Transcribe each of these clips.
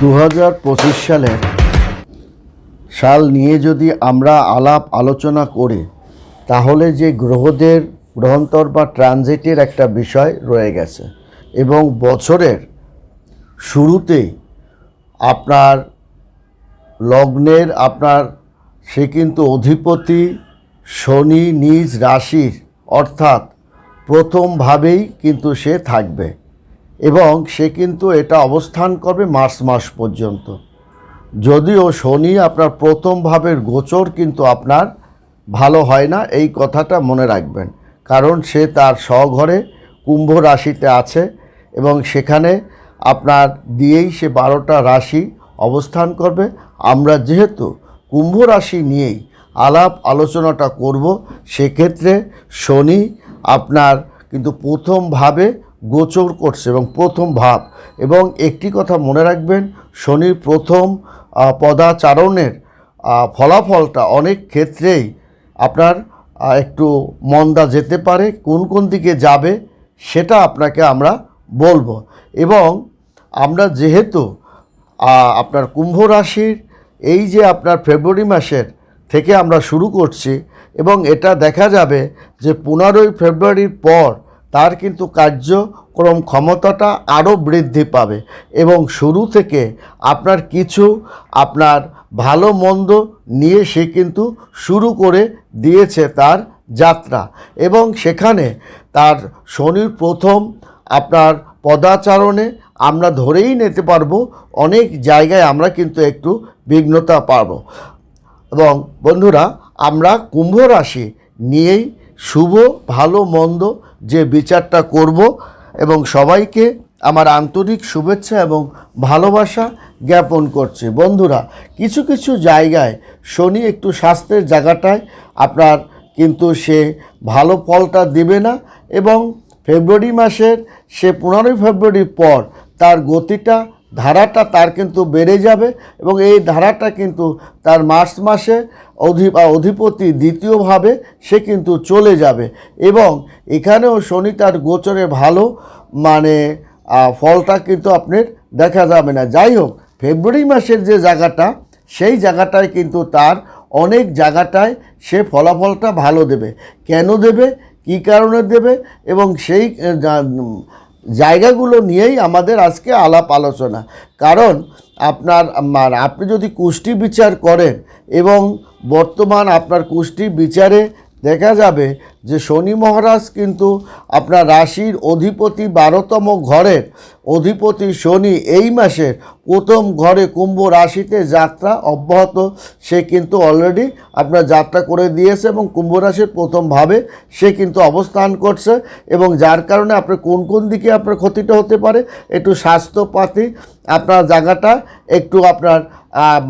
দু হাজার পঁচিশ সালের সাল নিয়ে যদি আমরা আলাপ আলোচনা করি, তাহলে যে গ্রহদের গ্রহান্তর বা ট্রানজিটের একটা বিষয় রয়ে গেছে। এবং বছরের শুরুতেই আপনার লগ্নের আপনার, সে কিন্তু অধিপতি শনি, নিজ রাশির, অর্থাৎ প্রথমভাবেই কিন্তু সে থাকবে। এবং সে কিন্তু এটা অবস্থান করবে মার্চ মাস পর্যন্ত। যদিও শনি আপনার প্রথম ভাবের গোচর কিন্তু আপনার ভালো হয় না, এই কথাটা মনে রাখবেন। কারণ সে তার স্বঘরে কুম্ভ রাশিতে আছে এবং সেখানে আপনার দিয়েই সে বারোটা রাশি অবস্থান করবে। আমরা যেহেতু কুম্ভ রাশি নিয়েই আলাপ আলোচনাটা করব, সেক্ষেত্রে শনি আপনার কিন্তু প্রথমভাবে গোচর করছে এবং প্রথম ভাব। এবং একটি কথা মনে রাখবেন, শনির প্রথম পদাচারণের ফলাফলটা অনেক ক্ষেত্রেই আপনার একটু মন্দা যেতে পারে, কোন কোন দিকে যাবে সেটা আপনাকে আমরা বলব। এবং আমরা যেহেতু আপনার কুম্ভ রাশির, এই যে আপনার ফেব্রুয়ারি মাসের থেকে আমরা শুরু করছি, এবং এটা দেখা যাবে যে পনেরোই ফেব্রুয়ারির পর তার কিন্তু কার্যক্রম ক্ষমতাটা আরও বৃদ্ধি পাবে এবং শুরু থেকে আপনার কিছু আপনার ভালো মন্দ নিয়ে সে কিন্তু শুরু করে দিয়েছে তার যাত্রা এবং সেখানে তার শনির প্রথম আপনার পদাচারণে আমরা ধরেই নিতে পারব অনেক জায়গায় আমরা কিন্তু একটু বিঘ্নতা পাব। এবং বন্ধুরা, আমরা কুম্ভ রাশি নিয়েই শুভ, ভালো, মন্দ যে বিচারটা করব এবং সবাইকে আমার আন্তরিক শুভেচ্ছা এবং ভালোবাসা জ্ঞাপন করছে। বন্ধুরা, কিছু কিছু জায়গায় শনি একটু স্বাস্থ্যের জায়গাটায়, আপনার কিন্তু সে ভালো ফলটা দেবে না এবং ফেব্রুয়ারি মাসের সে পনেরোই ফেব্রুয়ারির পর তার গতিটা ধারাটা তার কিন্তু বেড়ে যাবে এবং এই ধারাটা কিন্তু তার মার্চ মাসে অধি অধিপতি দ্বিতীয়ভাবে সে কিন্তু চলে যাবে এবং এখানেও শনি তার গোচরে ভালো মানে ফলটা কিন্তু আপনার দেখা যাবে না। যাই হোক, ফেব্রুয়ারি মাসের যে জায়গাটা, সেই জায়গাটায় কিন্তু তার অনেক জায়গাটায় সে ফলাফলটা ভালো দেবে। কেন দেবে? কী কারণে দেবে? এবং সেই জায়গাগুলো নিয়েই আমাদের আজকে আলাপ আলোচনা। কারণ আপনার মানে আপনি যদি কুষ্টি বিচার করেন এবং বর্তমান আপনার কুষ্টি বিচারে দেখা যাবে যে শনি মহারাজ কিন্তু আপনার রাশির অধিপতি বারোতম ঘরের অধিপতি শনি এই মাসের প্রথম ঘরে কুম্ভ রাশিতে যাত্রা অব্যাহত। সে কিন্তু অলরেডি আপনার যাত্রা করে দিয়েছে এবং কুম্ভ রাশির প্রথমভাবে সে কিন্তু অবস্থান করছে এবং যার কারণে আপনার কোন কোন দিকে আপনার ক্ষতিটা হতে পারে একটু স্বাস্থ্যপাতি আপনার জায়গাটা একটু আপনার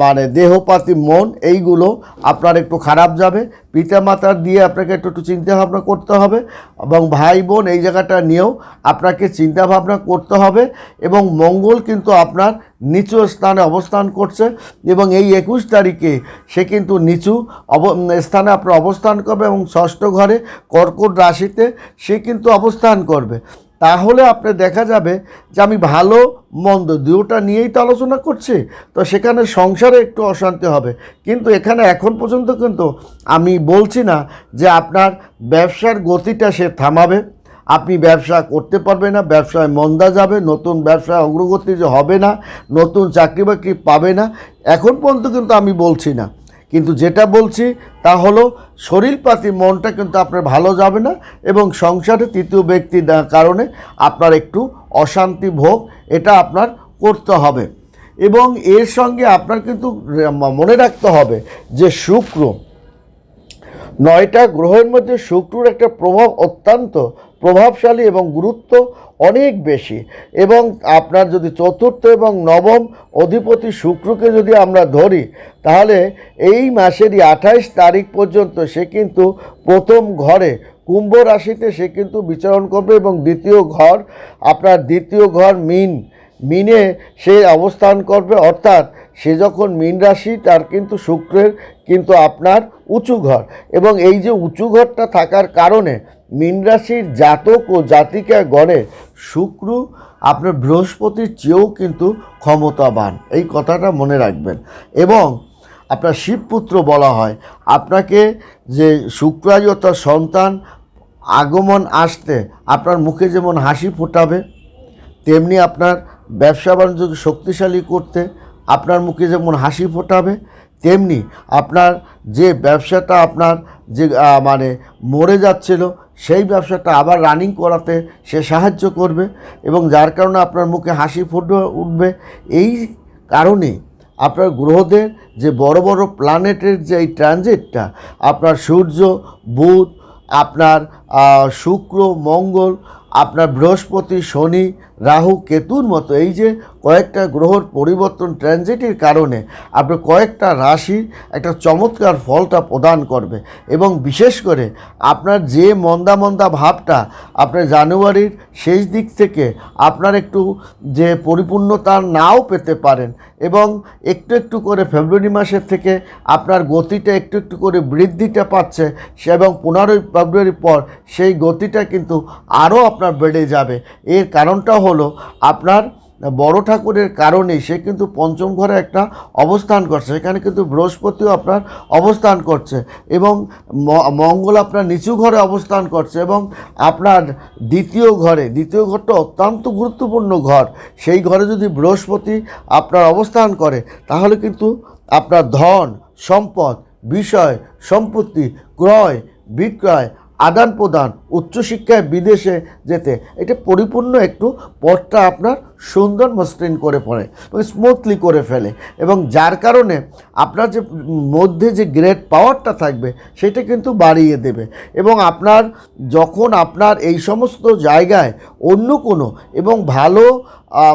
মানে দেহপাতি মন এইগুলো আপনার একটু খারাপ যাবে। পিতামাতার দিয়ে আপনাকে একটু একটু চিন্তা ভাবনা করতে হবে এবং ভাই বোন এই জায়গাটা নিয়েও আপনাকে চিন্তা ভাবনা করতে হবে এবং মঙ্গল কিন্তু আপনার নিচু স্থানে অবস্থান করছে এবং এই একুশ তারিখে সে কিন্তু নিচু অব, স্থানে আপনার অবস্থান করবে এবং ষষ্ঠ ঘরে কর্কট রাশিতে সে কিন্তু অবস্থান করবে। তাহলে আপনি দেখা যাবে যে আমি ভালো, মন্দ দুটা নিয়েই তো আলোচনা করছি। তো সেখানে সংসারে একটু অশান্তি হবে। কিন্তু এখানে এখন পর্যন্ত কিন্তু আমি বলছি না যে আপনার ব্যবসার গতিটা সে থামাবে। আপনি ব্যবসা করতে পারবেন না, ব্যবসায় মন্দা যাবে, নতুন ব্যবসায় অগ্রগতি যে হবে না, নতুন চাকরি বাকরি পাবে না। এখন পর্যন্ত কিন্তু আমি বলছি না। কিন্তু যেটা বলছি, তা হলো শরীরপাতি মনটা কিন্তু আপনার ভালো যাবে না এবং সংসারে তৃতীয় ব্যক্তির কারণে আপনার একটু অশান্তি ভোগ এটা আপনার করতে হবে। এবং এর সঙ্গে আপনার কিন্তু মনে রাখতে হবে যে শুক্র, নয়টা গ্রহের মধ্যে শুক্রর একটা প্রভাব অত্যন্ত প্রভাবশালী এবং গুরুত্ব অনেক বেশি। এবং আপনার যদি চতুর্থ এবং নবম অধিপতি শুক্রকে যদি আমরা ধরি, তাহলে এই মাসেরই আঠাইশ তারিখ পর্যন্ত সে কিন্তু প্রথম ঘরে কুম্ভ রাশিতে সে কিন্তু বিচরণ করবে এবং দ্বিতীয় ঘর, আপনার দ্বিতীয় ঘর মিন, মিনে সে অবস্থান করবে। অর্থাৎ সে যখন মীন রাশি, তার কিন্তু শুক্রের কিন্তু আপনার উঁচু ঘর। এবং এই যে উঁচু ঘরটা থাকার কারণে মীন রাশির জাতক ও জাতিকা গড়ে শুক্র আপনার বৃহস্পতির চেয়েও কিন্তু ক্ষমতাবান। এই কথাটা মনে রাখবেন। এবং আপনার শিবপুত্র বলা হয়, আপনাকে যে শুক্রায়ু তার সন্তান আগমন আসতে আপনার মুখে যেমন হাসি ফোটাবে, তেমনি আপনার ব্যবসা বাণিজ্যকে শক্তিশালী করতে আপনার মুখে যেমন হাসি ফোটাবে তেমনি আপনার যে ব্যবসাটা আপনার যে মানে মরে যাচ্ছিল, সেই ব্যবসাটা আবার রানিং করাতে সে সাহায্য করবে এবং যার কারণে আপনার মুখে হাসি ফুটবে, উঠবে। এই কারণে আপনার গ্রহদের যে বড় বড় প্ল্যানেটের যে এই ট্রানজিটটা আপনার সূর্য, বুধ, আপনার শুক্র, মঙ্গল, আপনার বৃহস্পতি, শনি রাহু কেতুর মতো এই যে কয়েকটা গ্রহর পরিবর্তন ট্রানজিটের কারণে আপনার কয়েকটা রাশির একটা চমৎকার ফলটা প্রদান করবে এবং বিশেষ করে আপনার যে মন্দা মন্দা ভাবটা আপনার জানুয়ারির শেষ দিক থেকে আপনার একটু যে পরিপূর্ণতা নাও পেতে পারেন এবং একটু একটু করে ফেব্রুয়ারি মাসের থেকে আপনার গতিটা একটু একটু করে বৃদ্ধিটা পাচ্ছে সে এবং পনেরোই ফেব্রুয়ারির পর সেই গতিটা কিন্তু আরও আপনার বেড়ে যাবে। এর কারণটা হলো আপনার বড় ঠাকুরের কারণে সে কিন্তু পঞ্চম ঘরে একটা অবস্থান করছে। সেখানে কিন্তু বৃহস্পতিও আপনার অবস্থান করছে এবং মঙ্গল আপনার নিচু ঘরে অবস্থান করছে এবং আপনার দ্বিতীয় ঘরে, দ্বিতীয় ঘরটা অত্যন্ত গুরুত্বপূর্ণ ঘর। সেই ঘরে যদি বৃহস্পতি আপনার অবস্থান করে, তাহলে কিন্তু আপনার ধন, সম্পদ, বিষয়, সম্পত্তি, ক্রয়, বিক্রয় আদান প্রদান উচ্চশিক্ষায় বিদেশে যেতে, এটা পরিপূর্ণ একটু পথটা আপনার সুন্দর মসৃণ করে পড়ে এবং স্মুথলি করে ফেলে এবং যার কারণে আপনার যে মধ্যে যে গ্রেট পাওয়ারটা থাকবে সেটা কিন্তু বাড়িয়ে দেবে এবং আপনার যখন আপনার এই সমস্ত জায়গায় অন্য কোনো এবং ভালো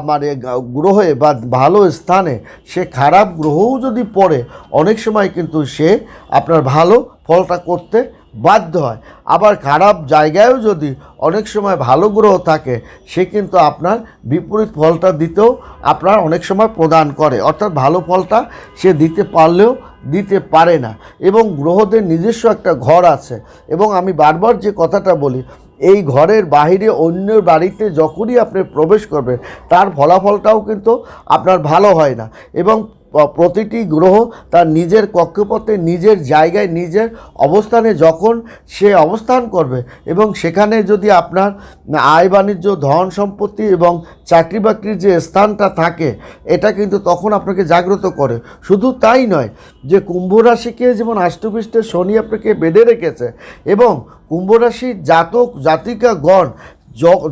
মানে গ্রহে বা ভালো স্থানে সে খারাপ গ্রহও যদি পড়ে, অনেক সময় কিন্তু সে আপনার ভালো ফলটা করতে বাধ্য হয়। আবার খারাপ জায়গায়ও যদি অনেক সময় ভালো গ্রহ থাকে, সে কিন্তু আপনার বিপরীত ফলটা দিতেও আপনার অনেক সময় প্রদান করে। অর্থাৎ ভালো ফলটা সে দিতে পারলেও দিতে পারে না। এবং গ্রহদের নিজস্ব একটা ঘর আছে। এবং আমি বারবার যে কথাটা বলি, এই ঘরের বাইরে অন্য বাড়িতে যখনই আপনি প্রবেশ করবেন, তার ফলাফলটাও কিন্তু আপনার ভালো হয় না। এবং প্রতিটি গ্রহ তার নিজের কক্ষপথে, নিজের জায়গায়, নিজের অবস্থানে যখন সে অবস্থান করবে এবং সেখানে যদি আপনার আয় বাণিজ্য, ধন সম্পত্তি এবং চাকরি বাকরির যে স্থানটা থাকে, এটা কিন্তু তখন আপনাকে জাগ্রত করে। শুধু তাই নয় যে কুম্ভ রাশিকে যেমন আষ্টপৃষ্ঠে শনি আপনাকে বেঁধে রেখেছে এবং কুম্ভ রাশির জাতক, জাতিকাগণ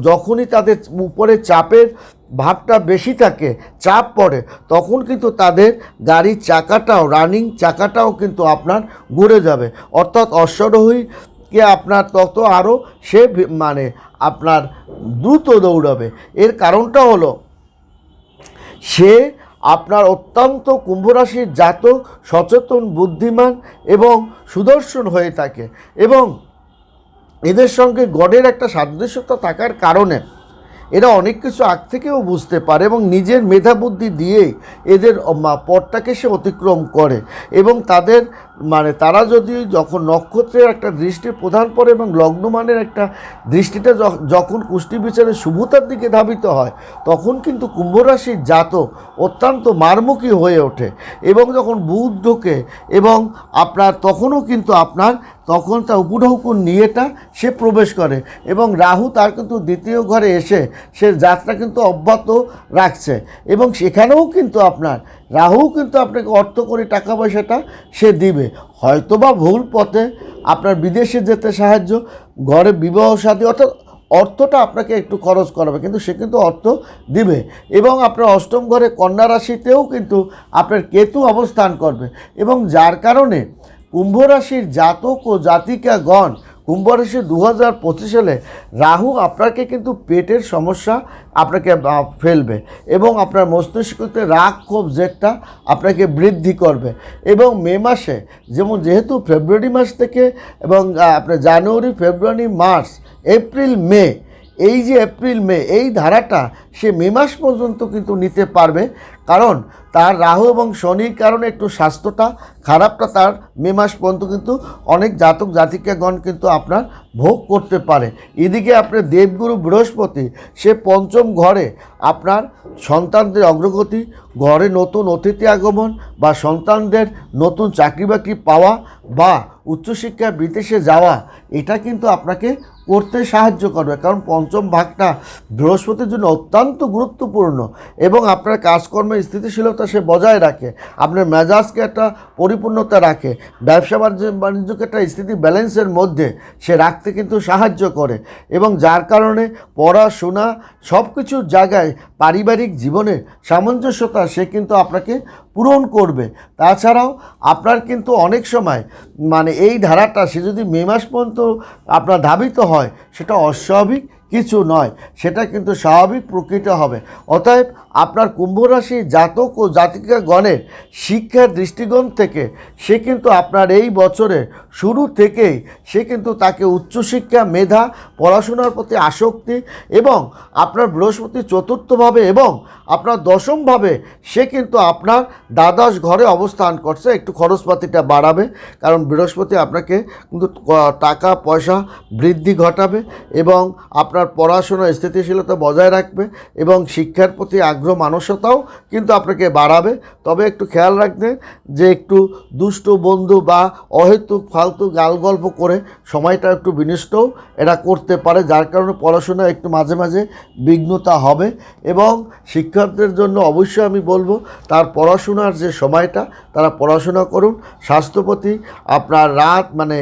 যখনই তাদের উপরে চাপের ভাবটা বেশি থাকে, চাপ পড়ে, তখন কিন্তু তাদের গাড়ির চাকাটাও রানিং চাকাটাও কিন্তু আপনার ঘুরে যাবে। অর্থাৎ অশ্বারোহীকে আপনার তত আরও সে মানে আপনার দ্রুত দৌড়াবে। এর কারণটা হলো, সে আপনার অত্যন্ত কুম্ভরাশির জাতক, সচেতন, বুদ্ধিমান এবং সুদর্শন হয়ে থাকে এবং এদের সঙ্গে গডের একটা সাদৃশ্যতা থাকার কারণে এরা অনেক কিছু আগ থেকেও বুঝতে পারে এবং নিজের মেধাবুদ্ধি দিয়েই এদের পথটাকে সে অতিক্রম করে এবং তাদের মানে তারা যদি যখন নক্ষত্রের একটা দৃষ্টি প্রধান পড়ে এবং লগ্নমানের একটা দৃষ্টিটা যখন কুষ্টি বিচারে শুভতার দিকে ধাবিত হয়, তখন কিন্তু কুম্ভরাশির জাতক অত্যন্ত মারমুখী হয়ে ওঠে এবং যখন বুধ এবং আপনার তখনও কিন্তু আপনার তখন তার উপঢৌকুন নিয়েটা সে প্রবেশ করে এবং রাহু তার কিন্তু দ্বিতীয় ঘরে এসে সে যাত্রা কিন্তু অব্যাহত রাখছে এবং সেখানেও কিন্তু আপনার রাহু কিন্তু আপনাকে অর্থ করে টাকা পয়সাটা সে দিবে। হয়তোবা ভুল পথে আপনার বিদেশে যেতে সাহায্য, ঘরে বিবাহ সাথী অর্থাৎ অর্থটা আপনাকে একটু খরচ করাবে, কিন্তু সে কিন্তু অর্থ দিবে। এবং আপনার অষ্টম ঘরে কন্যা রাশিতেও কিন্তু আপনার কেতু অবস্থান করবে। এবং যার কারণে কুম্ভ রাশির জাতক ও জাতিকাগণ কুম্ভ রাশি দু হাজার পঁচিশ সালে রাহু আপনাকে কিন্তু পেটের সমস্যা, আপনাকে ফেলবে এবং আপনার মস্তিষ্কতে রাগ ক্ষোভ জেটটা আপনাকে বৃদ্ধি করবে এবং মে মাসে যেমন যেহেতু ফেব্রুয়ারি মাস থেকে এবং আপনার জানুয়ারি, ফেব্রুয়ারি, মার্চ, এপ্রিল, মে এই যে এপ্রিল, মে, এই ধারাটা সে মে মাস পর্যন্ত কিন্তু নিতে পারবে। কারণ তার রাহু এবং শনির কারণে একটু স্বাস্থ্যটা খারাপটা তার মে মাস পর্যন্ত কিন্তু অনেক জাতক জাতিকাগণ কিন্তু আপনার ভোগ করতে পারে। এদিকে আপনার দেবগুরু বৃহস্পতি, সে পঞ্চম ঘরে আপনার সন্তানদের অগ্রগতি, ঘরে নতুন অতিথি আগমন বা সন্তানদের নতুন চাকরি বাকরি পাওয়া বা উচ্চশিক্ষা বিদেশে যাওয়া, এটা কিন্তু আপনাকে করতে সাহায্য করবে। কারণ পঞ্চম ভাগটা বৃহস্পতির জন্য অত্যন্ত গুরুত্বপূর্ণ এবং আপনার কাজকর্মের স্থিতিশীলতা সে বজায় রাখে। আপনার মেজাজকে একটা পরিপূর্ণতা রাখে। ব্যবসা বাণিজ্য, বাণিজ্যকে একটা স্থিতি ব্যালেন্সের মধ্যে সে রাখতে কিন্তু সাহায্য করে এবং যার কারণে পড়াশোনা সব কিছুর জায়গায় পারিবারিক জীবনে সামঞ্জস্যতা সে কিন্তু আপনাকে পূরণ করবে। তাছাড়াও আপনার কিন্তু অনেক সময় মানে এই ধারাটা সে যদি মে মাস পর্যন্ত আপনার ধাবিত হয়, সেটা অস্বাভাবিক কিছু নয়, সেটা কিন্তু স্বাভাবিক প্রকৃত হবে। অতএব আপনার কুম্ভ রাশি জাতক ও জাতিকা গণের শিক্ষার দৃষ্টিকোণ থেকে সে কিন্তু আপনার এই বছরের শুরু থেকেই সে কিন্তু তাকে উচ্চশিক্ষা, মেধা, পড়াশোনার প্রতি আসক্তি এবং আপনার বৃহস্পতি চতুর্থভাবে এবং আপনার দশমভাবে সে কিন্তু আপনার দ্বাদশ ঘরে অবস্থান করছে। একটু খরচপাতিটা বাড়াবে, কারণ বৃহস্পতি আপনাকে কিন্তু টাকা পয়সা বৃদ্ধি ঘটাবে এবং আপনার পড়াশোনার স্থিতিশীলতা বজায় রাখবে এবং শিক্ষার প্রতি আগ্রহ মানসতাও কিন্তু আপনাকে বাড়াবে। তবে একটু খেয়াল রাখবে যে একটু দুষ্ট, বন্ধু বা অহেতুক, ফালতু গাল গল্প করে সময়টা একটু বিনষ্টও এরা করতে পারে, যার কারণে পড়াশোনা একটু মাঝে মাঝে বিঘ্নতা হবে এবং শিক্ষার্থীদের জন্য অবশ্যই আমি বলব, তার পড়াশোনার যে সময়টা, তারা পড়াশোনা করুন। স্বাস্থ্যপ্রতি আপনার রাত মানে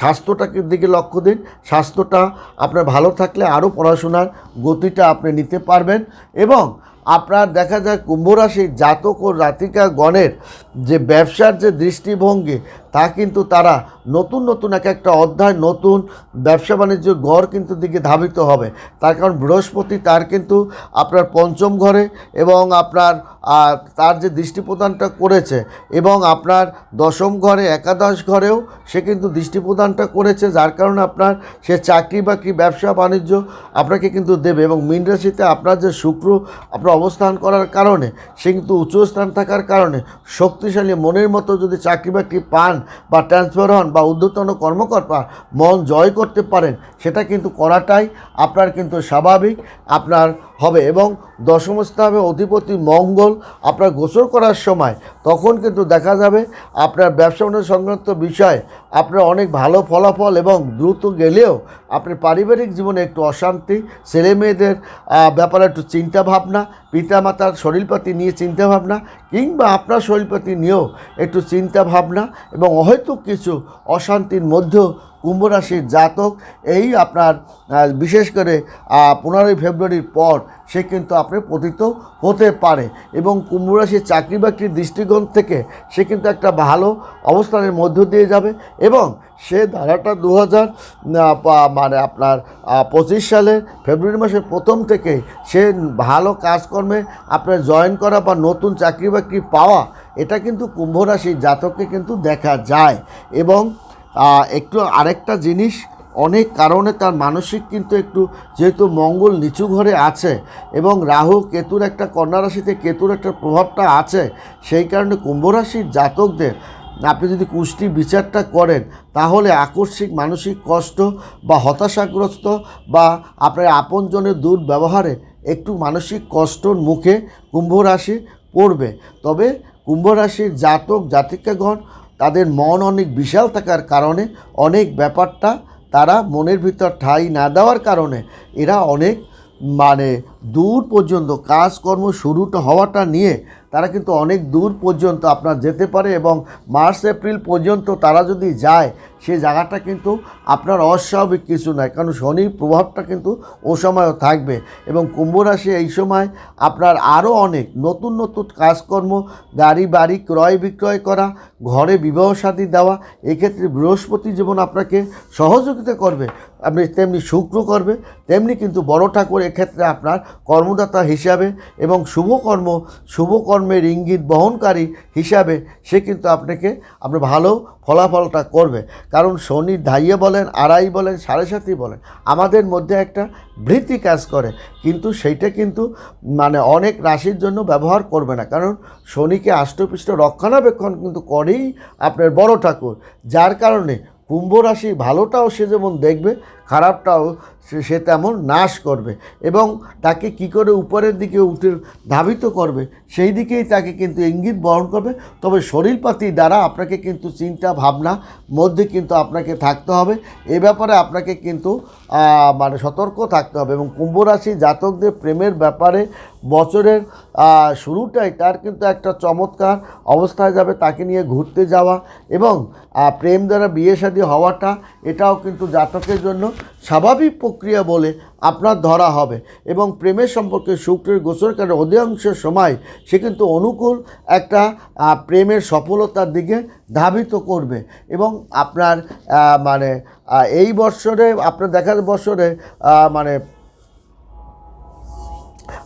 স্বাস্থ্যটাকে দিকে লক্ষ্য দিন। স্বাস্থ্যটা আপনার ভালো থাকলে আরও পড়াশোনার গতিটা আপনি নিতে পারবেন এবং আপনার দেখা যায় কুম্ভ রাশির জাতক ও জাতিকা গণের যে ব্যবসার যে দৃষ্টিভঙ্গি, তা কিন্তু তারা নতুন নতুন এক একটা অধ্যায়, নতুন ব্যবসা বাণিজ্য গড় কিন্তু দিকে ধাবিত হবে। তার কারণ বৃহস্পতি তার কিন্তু আপনার পঞ্চম ঘরে এবং আপনার তার যে দৃষ্টি প্রদানটা করেছে এবং আপনার দশম ঘরে, একাদশ ঘরেও সে কিন্তু দৃষ্টি প্রদানটা করেছে, যার কারণে আপনার সে চাকরি বাকরি, ব্যবসা বাণিজ্য আপনাকে কিন্তু দেবে এবং মীন রাশিতে আপনার যে শুক্র, আপনার অবস্থান করার কারণে সে কিন্তু উঁচু স্থান থাকার কারণে শক্তিশালী মনের মতো যদি চাকরি বাকরি পান বা ট্রান্সফার হন বা ঊর্ধ্বতন কর্মকর্তা মন জয় করতে পারেন, সেটা কিন্তু করাটাই আপনার কিন্তু স্বাভাবিক, আপনার হবে এবং দশম স্থানে অধিপতি মঙ্গল আপনার গোচর করার সময়, তখন কিন্তু দেখা যাবে আপনার ব্যবসা সংক্রান্ত বিষয়ে আপনার অনেক ভালো ফলাফল এবং দ্রুত গেলেও আপনার পারিবারিক জীবনে একটু অশান্তি ছেলে মেয়েদের ব্যাপারে একটু চিন্তাভাবনা, পিতামাতার শরীরপাতি নিয়ে চিন্তাভাবনা, কিংবা আপনার শরীরপাতি নিয়েও একটু চিন্তাভাবনা এবং অহেতুক কিছু অশান্তির মধ্যেও কুম্ভ রাশির জাতক, এই আপনার বিশেষ করে পনেরোই ফেব্রুয়ারির পর সে কিন্তু আপনি পতিত হতে পারে এবং কুম্ভ রাশির চাকরি বাকরির দৃষ্টিকোণ থেকে সে কিন্তু একটা ভালো অবস্থানের মধ্য দিয়ে যাবে এবং সে ধারাটা দু হাজার মানে আপনার পঁচিশ সালের ফেব্রুয়ারি মাসের প্রথম থেকে সে ভালো কাজকর্মে আপনার জয়েন করা বা নতুন চাকরি বাকরি পাওয়া, এটা কিন্তু কুম্ভ রাশির জাতককে কিন্তু দেখা যায় এবং একটু আরেকটা জিনিস, অনেক কারণে তার মানসিক কিন্তু একটু যেহেতু মঙ্গল নিচু ঘরে আছে এবং রাহু কেতুর একটা কন্যা রাশিতে কেতুর একটা প্রভাবটা আছে, সেই কারণে কুম্ভ রাশির জাতকদের, আপনি যদি কুষ্টি বিচারটা করেন, তাহলে আকস্মিক মানসিক কষ্ট বা হতাশাগ্রস্ত বা আপনার আপনজনের দুর্ব্যবহারে একটু মানসিক কষ্টর মুখে কুম্ভ রাশি পড়বে। তবে কুম্ভ রাশির জাতক জাতিকাগণ তাদের মন অনেক বিশাল থাকার কারণে অনেক ব্যাপারটা তারা মনের ভিতর ঠাঁই না দেওয়ার কারণে এরা অনেক মানে দূর পর্যন্ত কাজকর্ম শুরুটা হওয়াটা নিয়ে তারা কিন্তু অনেক দূর পর্যন্ত আপনার যেতে পারে এবং মার্চ, এপ্রিল পর্যন্ত তারা যদি যায়, সে জায়গাটা কিন্তু আপনার অস্বাভাবিক কিছু নয়। কারণ শনির প্রভাবটা কিন্তু ও সময়ও থাকবে এবং কুম্ভ রাশি এই সময় আপনার আরও অনেক নতুন নতুন কাজকর্ম, গাড়ি বাড়ি ক্রয় বিক্রয় করা, ঘরে বিবাহ শাদী দেওয়া, এক্ষেত্রে বৃহস্পতি যেমন আপনাকে সহযোগিতা করবে। আপনি তেমনি শুক্র করবে, তেমনি কিন্তু বড় ঠাকুর এক্ষেত্রে আপনার কর্মদাতা হিসাবে এবং শুভকর্ম, শুভকর্মের ইঙ্গিত বহনকারী হিসাবে সে কিন্তু আপনাকে আপনার ভালো ফলাফলটা করবে। কারণ শনি ধাইয়ে বলেন, আড়াই বলেন, সাড়ে সাতই বলেন, আমাদের মধ্যে একটা ভৃতি কাজ করে। কিন্তু সেইটা কিন্তু মানে অনেক রাশির জন্য ব্যবহার করবে না। কারণ শনিকে আষ্টপৃষ্ট রক্ষণাবেক্ষণ কিন্তু করেই আপনার বড় ঠাকুর। যার কারণে কুম্ভ রাশি ভালোটাও সে যেমন দেখবে খারাপটাও সে তেমন নাশ করবে এবং তাকে কি করে উপরের দিকে উঠে ধাবিত করবে, সেই দিকেই তাকে কিন্তু ইঙ্গিত বহন করবে। তবে শরীরপাতি দ্বারা আপনাকে কিন্তু চিন্তা, ভাবনা মধ্যে কিন্তু আপনাকে থাকতে হবে। এ ব্যাপারে আপনাকে কিন্তু মানে সতর্ক থাকতে হবে এবং কুম্ভ রাশি জাতকদের প্রেমের ব্যাপারে বছরের শুরুটাই তার কিন্তু একটা চমৎকার অবস্থায় যাবে তাকে নিয়ে ঘুরতে যাওয়া এবং প্রেম দ্বারা বিয়ে শাদী হওয়াটা এটাও কিন্তু জাতকের জন্য স্বাভাবিক প্রক্রিয়া বলে আপনার ধরা হবে এবং প্রেমের সম্পর্কে শুক্রের গোচরকারের অধিকাংশ সময় সে কিন্তু অনুকূল একটা প্রেমের সফলতার দিকে ধাবিত করবে এবং আপনার মানে এই বছরে আপনার দেখার বছরে মানে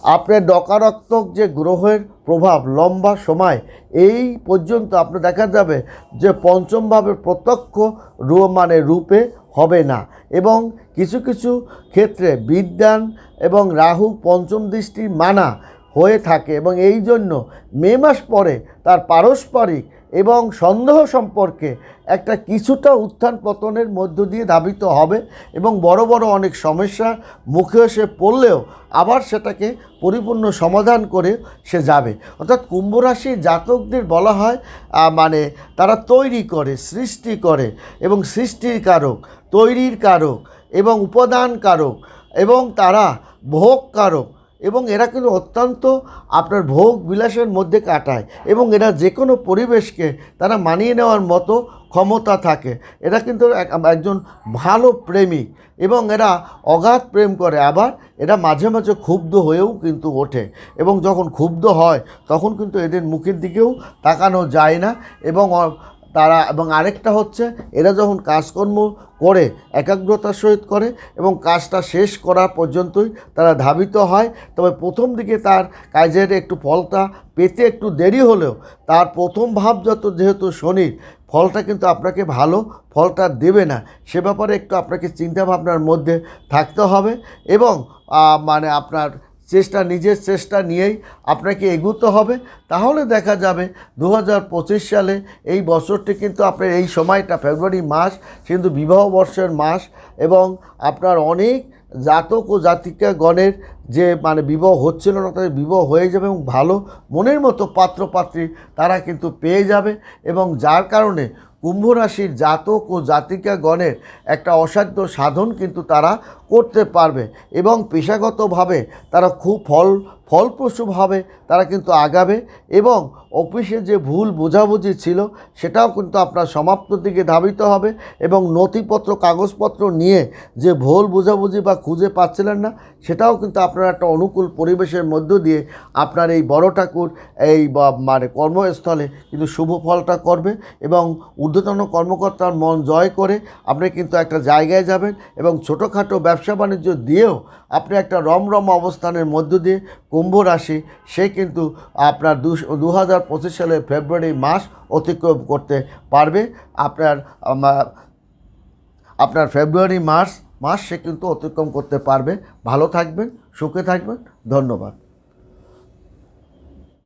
আপনার ডকারাত্মক যে গ্রহের প্রভাব লম্বা সময়, এই পর্যন্ত আপনার দেখা যাবে যে পঞ্চমভাবে প্রত্যক্ষ রূপ মানে রূপে হবে না। এবং কিছু কিছু ক্ষেত্রে বিদ্যান এবং রাহু পঞ্চম দৃষ্টি মানা হয়ে থাকে এবং এই জন্য মে মাস পরে তার পারস্পরিক এবং সন্দেহ সম্পর্কে একটা কিছুটা উত্থান পতনের মধ্য দিয়ে ধাবিত হবে এবং বড় বড় অনেক সমস্যার মুখে সে পড়লেও আবার সেটাকে পরিপূর্ণ সমাধান করে সে যাবে। অর্থাৎ কুম্ভ রাশি জাতকদের বলা হয় মানে তারা তৈরি করে, সৃষ্টি করে এবং সৃষ্টির কারক, তৈরির কারক এবং উপাদান কারক এবং তারা ভোগ কারক এবং এরা কিন্তু অত্যন্ত আপনার ভোগ বিলাসের মধ্যে কাটায় এবং এরা যে কোনো পরিবেশকে তারা মানিয়ে নেওয়ার মতো ক্ষমতা থাকে। এরা কিন্তু এক- একজন ভালো প্রেমিক এবং এরা অগাধ প্রেম করে। আবার এরা মাঝে মাঝে ক্ষুব্ধ হয়েও কিন্তু ওঠে এবং যখন ক্ষুব্ধ হয় তখন কিন্তু এদের মুখের দিকেও তাকানো যায় না এবং তারা এবং আরেকটা হচ্ছে, এরা যখন কাজকর্ম করে একাগ্রতার সহিত করে এবং কাজটা শেষ করা পর্যন্তই তারা ধাবিত হয়, তবে প্রথম দিকে তার কাজের একটু ফলটা পেতে একটু দেরি হলেও তার প্রথম ভাব যত যেহেতু শনির, ফলটা কিন্তু আপনাকে ভালো ফলটা দেবে না। সে ব্যাপারে একটু আপনাকে চিন্তা ভাবনার মধ্যে থাকতে হবে এবং মানে আপনার চেষ্টা, নিজের চেষ্টা নিয়েই আপনাকে এগুতে হবে। তাহলে দেখা যাবে দু হাজার পঁচিশ সালে এই বছরটি কিন্তু আপনার এই সময়টা, ফেব্রুয়ারি মাস, কিন্তু বিবাহ বর্ষের মাস এবং আপনার অনেক জাতক ও জাতিকা গণের যে মানে বিবাহ হচ্ছিল না, তাদের বিবাহ হয়ে যাবে এবং ভালো মনের মতো পাত্রপাত্রী তারা কিন্তু পেয়ে যাবে এবং যার কারণে কুম্ভ রাশির জাতক ও জাতিকা গণের একটা অসাধ্য সাধন কিন্তু তারা করতে পারবে এবং পেশাগতভাবে তারা খুব ফল, ফলপ্রসূভাবে তারা কিন্তু আগাবে এবং অফিসে যে ভুল বোঝাবুঝি ছিল সেটাও কিন্তু আপনার সমাপ্ত দিকে ধাবিত হবে এবং নথিপত্র, কাগজপত্র নিয়ে যে ভুল বোঝাবুঝি বা খুঁজে পাচ্ছিলেন না, সেটাও কিন্তু আপনার একটা অনুকূল পরিবেশের মধ্য দিয়ে আপনার এই বড় ঠাকুর, এই মানে কর্মস্থলে কিন্তু শুভ ফলটা করবে এবং ঊর্ধ্বতন কর্মকর্তার মন জয় করে আপনি কিন্তু একটা জায়গায় যাবেন এবং ছোটোখাটো ব্যবসা বাণিজ্য দিয়েও আপনি একটা রমরম অবস্থানের মধ্য দিয়ে কুম্ভ রাশি, সে কিন্তু আপনার দু হাজার পঁচিশ সালের ফেব্রুয়ারি মাস অতিক্রম করতে পারবে। আপনার আপনার ফেব্রুয়ারি মাস মাস সে কিন্তু অতিক্রম করতে পারবে। ভালো থাকবেন, সুখে থাকবেন। ধন্যবাদ।